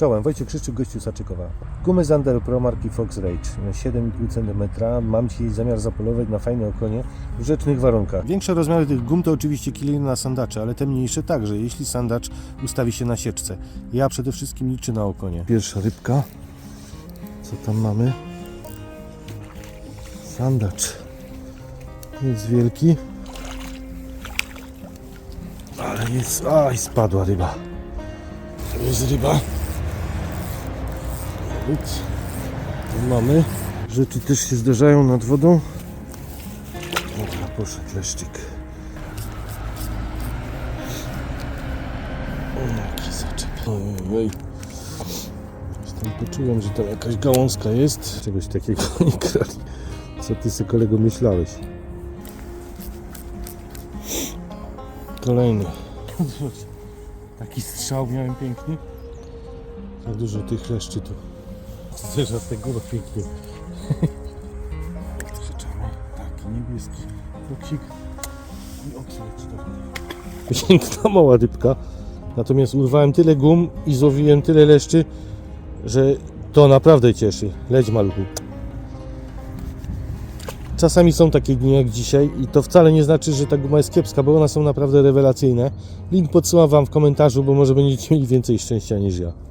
Czołem, Wojciech Krzyszczyk, gościu Saczykowa. Gumy Zander Pro marki Fox Rage na 7,5 cm. Mam dzisiaj zamiar zapolować na fajne okonie w rzecznych warunkach. Większe rozmiary tych gum to oczywiście kiliny na sandacze, ale te mniejsze także, jeśli sandacz ustawi się na sieczce. Ja przede wszystkim liczę na okonie. Pierwsza rybka. Co tam mamy? Sandacz. Jest wielki. Ale jest... Aj, spadła ryba. To jest ryba. Ups. Tu mamy. Rzeczy też się zdarzają nad wodą. Dobra, poszedł leszczyk. O, jaki zaczep. Ojej. Tam poczułem, że tam jakaś gałązka jest. Czegoś takiego nie krali. Co ty sobie kolego myślałeś? Kolejny. Taki strzał miałem piękny. Za dużo tych leszczy tu. Zderza z tego pięknie. Krzyczamy. Taki niebieski foksik. I do mnie. Piękna mała rybka. Natomiast urwałem tyle gum i złowiłem tyle leszczy, że to naprawdę cieszy. Leć maluchu. Czasami są takie dni jak dzisiaj i to wcale nie znaczy, że ta guma jest kiepska, bo one są naprawdę rewelacyjne. Link podsyłam Wam w komentarzu, bo może będziecie mieli więcej szczęścia niż ja.